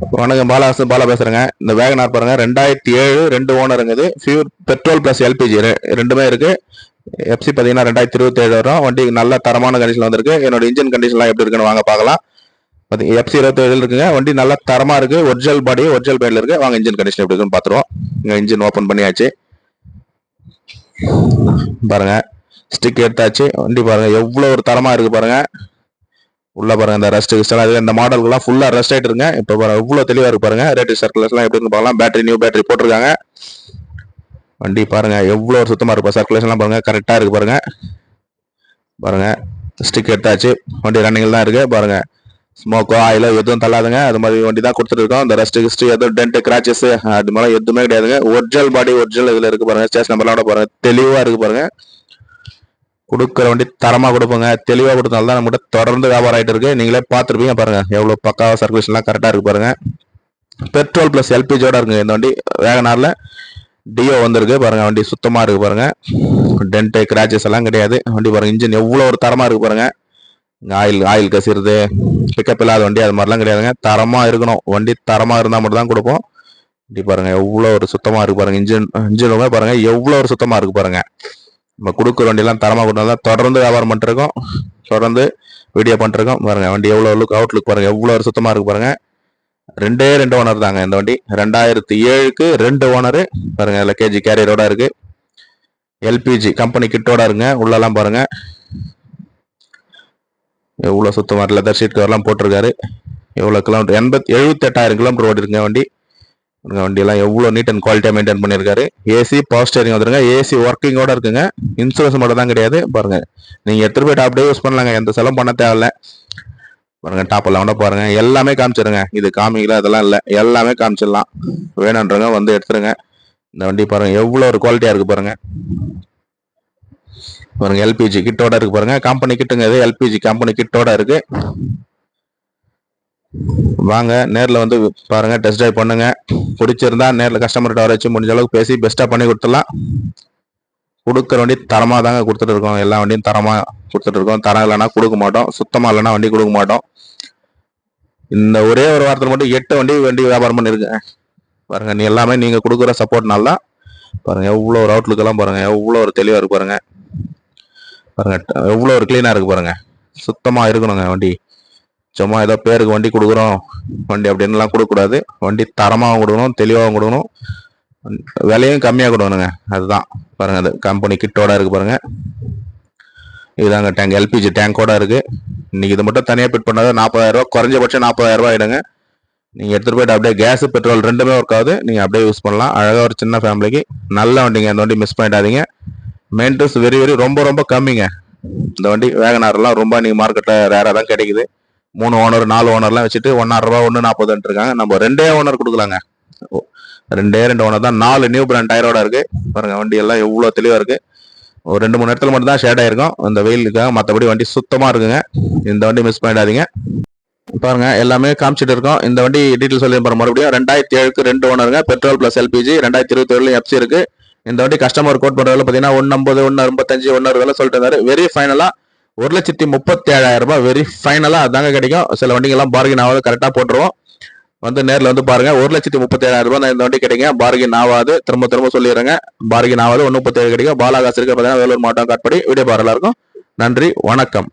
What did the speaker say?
வணக்கம் பாலாசு பாலா பேசுறேங்க. இந்த வேகனார் பாருங்க. ரெண்டாயிரத்தி ஏழு ரெண்டு ஓனர் இருக்குது. ஃபியூர் பெட்ரோல் பிளஸ் எல்பிஜி ரெண்டுமே இருக்கு. எஃப்சி பார்த்தீங்கன்னா ரெண்டாயிரத்தி இருபத்தி ஏழு வரும். வண்டி நல்ல தரமான கண்டிஷன் வந்திருக்கு. என்னோட இன்ஜின் கண்டிஷன்லாம் எப்படி இருக்குன்னு வாங்க பார்க்கலாம். பார்த்தீங்க எஃப்சி இருபத்தி ஏழு இருக்குங்க. வண்டி நல்ல தரமா இருக்கு. ஒரிஜினல் பாடி ஒரிஜினல் பேட்ல இருக்கு. வாங்க இன்ஜின் கண்டிஷன் எப்படி இருக்குன்னு பார்த்துருவோம் இங்க இன்ஜின் ஓப்பன் பண்ணியாச்சு. பாருங்க. ஸ்டிக் எடுத்தாச்சு. வண்டி பாருங்க எவ்வளவு ஒரு தரமா இருக்கு பாருங்க. உள்ள பாருங்க இந்த ரஸ்ட் கிஸ்டல் இந்த மாடல்கள்லாம் ஃபுல்லா ரெஸ்ட் ஆயிட்டு இருங்க. இப்போ பாருங்க எவ்வளவு தெளிவா இருக்கு பாருங்க. ரேட்டு சர்க்குலர்ஸ்லாம் எப்படி இருந்து பார்க்கலாம் பேட்டரி நியூ பேட்டரி போட்டிருக்காங்க. வண்டி பாருங்க எவ்வளவு ஒரு சுத்தமா இருக்கும் சர்க்குலேஷன்லாம் பாருங்க கரெக்டா இருக்கு பாருங்க. பாருங்க ஸ்டிக் எடுத்தாச்சு. வண்டி ரன்னிங்கில் தான் இருக்கு. பாருங்க ஸ்மோக்கோ ஆயிலோ எதுவும் தள்ளாதுங்க. அது மாதிரி வண்டி தான் கொடுத்துருக்கோம் இந்த ரெஸ்ட் கிஸ்ட் எதுவும் டென்ட் கிராச்சஸ் அது மாதிரி எதுவுமே கிடையாதுங்க. ஒரிஜினல் பாடி ஒரிஜினல் இதுல இருக்கு பாருங்க. ஸ்டேஷன் நம்பர்லாம் பாருங்க. தெளிவா இருக்கு பாருங்க. கொடுக்குற வண்டி தரமாக கொடுப்போங்க. தெளிவாக கொடுத்தனால தான் நம்மகிட்ட தொடர்ந்து வியாபாரம் ஆகிட்டு இருக்கு. நீங்களே பார்த்துருப்பீங்க பாருங்கள் எவ்வளோ பக்காவாக சர்க்குலேஷன்லாம் கரெக்டாக இருக்கு பாருங்கள் பெட்ரோல் ப்ளஸ் எல்பிஜியோட இருக்குங்க இந்த வண்டி. வேகனாரில் டியோ வந்திருக்கு பாருங்கள் வண்டி சுத்தமாக இருக்குது பாருங்கள் டென்ட்டு கிராச்சஸ் எல்லாம் கிடையாது. வண்டி பாருங்கள் இன்ஜின் எவ்வளோ ஒரு தரமாக இருக்குது பாருங்கள் ஆயில் ஆயில் கசிறது பிக்கப் இல்லாத வண்டி அது மாதிரிலாம் கிடையாதுங்க. தரமாக இருக்கணும். வண்டி தரமாக இருந்தால் மட்டும் தான் கொடுப்போம். வண்டி பாருங்கள் எவ்வளோ ஒரு சுத்தமாக இருக்குது பாருங்க. இன்ஜின் இன்ஜினுமே பாருங்கள் எவ்வளோ ஒரு சுத்தமாக இருக்குது பாருங்கள் நம்ம கொடுக்குற வண்டியெல்லாம் தரமாக கொண்டு வந்தால் தொடர்ந்து வியாபாரம் பண்ணிருக்கோம் தொடர்ந்து வீடியோ பண்ணிருக்கோம் பாருங்க வண்டி எவ்வளோ லுக் அவுட்லுக் பாருங்க எவ்வளவு ஒரு சுத்தமா இருக்கு பாருங்கள் ரெண்டே ரெண்டு ஓனர் தாங்க இந்த வண்டி. ரெண்டாயிரத்தி ஏழுக்கு ரெண்டு ஓனரு பாருங்கள் இதுல கேஜி கேரியரோட இருக்குது எல்பிஜி கம்பெனி கிட்டோட இருங்க உள்ளெல்லாம் பாருங்கள் எவ்வளோ சுத்தமாக லெதர் ஷீட் கவர்லாம் போட்டிருக்காரு. எவ்வளோ கிலோமீட்டர் எண்பத்தி எழுபத்தெட்டாயிரம் கிலோமீட்டர் ஓடி இருக்குங்க வண்டி. வண்டியெல்லாம் எவ்வளோ நீட் அண்ட் குவாலிட்டியாக மெயின்டைன் பண்ணியிருக்காரு. ஏசி பவர் ஸ்டேரிங் வந்துருங்க ஏசி ஒர்க்கிங்கோட இருக்குங்க. இன்சூரன்ஸ் மட்டும் தான் கிடையாது. பாருங்க. நீங்கள் எடுத்துகிட்டு போயிட்டு அப்படியே யூஸ் பண்ணலாங்க. எந்த செலவும் பண்ண தேவையில்ல. பாருங்க டாப் எல்லாம் கூட பாருங்க. எல்லாமே காமிச்சிருங்க. இது காமிக்கலாம் அதெல்லாம் இல்லை. எல்லாமே காமிச்சிடலாம். வேணுன்றவங்க வந்து எடுத்துருங்க. இந்த வண்டி பாருங்க. எவ்வளோ ஒரு குவாலிட்டியாக இருக்கு பாருங்க. பாருங்க எல்பிஜி கிட்டோட இருக்கு பாருங்க. கம்பெனி கிட்டுங்க இது. எல்பிஜி கம்பெனி கிட்டோட இருக்கு. வாங்க நேரில் வந்து பாருங்க டெஸ்ட் ட்ரைவ் பண்ணுங்கள் பிடிச்சிருந்தா நேரில் கஸ்டமர்கிட்ட வர வச்சு முடிஞ்ச அளவுக்கு பேசி பெஸ்ட்டாக பண்ணி கொடுத்துடலாம். கொடுக்குற வண்டி தரமாக தாங்க கொடுத்துட்டு இருக்கோம். எல்லா வண்டியும் தரமாக கொடுத்துட்டு இருக்கோம். தரம் இல்லைன்னா கொடுக்க மாட்டோம். சுத்தமாக இல்லைன்னா வண்டி கொடுக்க மாட்டோம். இந்த ஒரே ஒரு வாரத்தில் மட்டும் எட்டு வண்டி வண்டி வியாபாரம் பண்ணியிருக்கேன் பாருங்க நீ எல்லாமே நீங்கள் கொடுக்குற சப்போர்ட்னால தான் பாருங்க எவ்வளோ ஒரு அவுட்லுக்கெல்லாம் பாருங்க. எவ்வளோ ஒரு தெளிவாக இருக்கு பாருங்க. பாருங்க எவ்வளோ ஒரு க்ளீனாக இருக்கு பாருங்க. சுத்தமாக இருக்கணுங்க வண்டி. சும்மா ஏதோ பேருக்கு வண்டி கொடுக்குறோம். வண்டி அப்படின்லாம் கொடுக்கக்கூடாது. வண்டி தரமாகவும் கொடுக்கணும் தெளிவாகவும் கொடுக்கணும். விலையும் கம்மியாக கொடுக்கணுங்க. அதுதான். பாருங்க அது கம்பெனி கிட்டோட இருக்கு பாருங்க. இதுதாங்க டேங்க் எல்பிஜி டேங்கோட இருக்கு. இன்னைக்கு இது மட்டும் தனியாக பிட் பண்ணாத நாற்பதாயிரம் குறைஞ்சபட்சம் நாற்பதாயிரம் ரூபாய் ஆயிடுங்க. நீங்க எடுத்துட்டு போயிட்டு அப்படியே கேஸ் பெட்ரோல் ரெண்டுமே ஒர்க் ஆகுது. நீங்க அப்படியே யூஸ் பண்ணலாம். அழகா ஒரு சின்ன ஃபேமிலிக்கு நல்ல வண்டிங்க. இந்த வண்டி மிஸ் பண்ணிடாதீங்க. மெயின்டெனன்ஸ் வெரி வெரி ரொம்ப ரொம்ப கம்மிங்க. இந்த வண்டி வேகனார்லாம் ரொம்ப நீங்க மார்க்கெட்ல ரேரா தான் கிடைக்குது. மூணு ஓனர் நாலு ஓனர்லாம் வச்சுட்டு ஒன்னாயிரம் ரூபாய் ஒன்று நாற்பதுன்ட்டு இருக்காங்க நம்ம ரெண்டே ஓனர் கொடுக்கலாங்க. ஓ, ரெண்டே ரெண்டு ஓனர் தான். நாலு நியூ பிராண்ட் டயரோட இருக்கு. பாருங்க வண்டி எல்லாம் எவ்வளோ தெளிவாக இருக்கு. ஒரு ரெண்டு மூணு இடத்துல மட்டும் தான் ஷேட் ஆயிருக்கும். இந்த வெயிலுக்காக மற்றபடி வண்டி சுத்தமாக இருக்குங்க. இந்த வண்டி மிஸ் பண்ணிடாதீங்க. பாருங்க எல்லாமே காமிச்சிட்டு இருக்கோம். இந்த வண்டி டீட்டெயில் சொல்லி பாருங்க. மறுபடியும் ரெண்டாயிரத்தி ஏழுக்கு ரெண்டு ஓனருங்க பெட்ரோல் பிளஸ் எல்பிஜி ரெண்டாயிரத்தி இருபத்தி ஏழுல எஃப்சி இருக்கு. இந்த வண்டி கஸ்டமர் கோட் பண்றதுல பாத்தீங்கன்னா ஒன்னு ஐம்பது ஒன்னு ஐம்பத்தஞ்சு ஒன்னு அறுபதுல சொல்லிட்டு இருந்தாரு. வெரி ஃபைனலா ஒரு லட்சத்தி முப்பத்தி ஏழாயிரம் ரூபாய் வெரி ஃபைனலாக அதாங்க கிடைக்கும். சில வண்டிகள்லாம் பார்கின் ஆகாது கரெக்டாக போட்டுருவோம். வந்து நேரில் வந்து பாருங்க ஒரு லட்சத்தி முப்பத்தி ஏழாயிரம் ரூபாய் இந்த வண்டி கிடைக்கும். பார்கின் ஆகாது திரும்ப திரும்ப சொல்லிடுறேங்க. பார்கின் ஆகாது ஒன்று முப்பத்தேழு கிடைக்கும். பாலாகாசு பார்த்தீங்கன்னா வேலூர் மாவட்டம் காட்படி. வீடியோ பாருல இருக்கும் நன்றி வணக்கம்.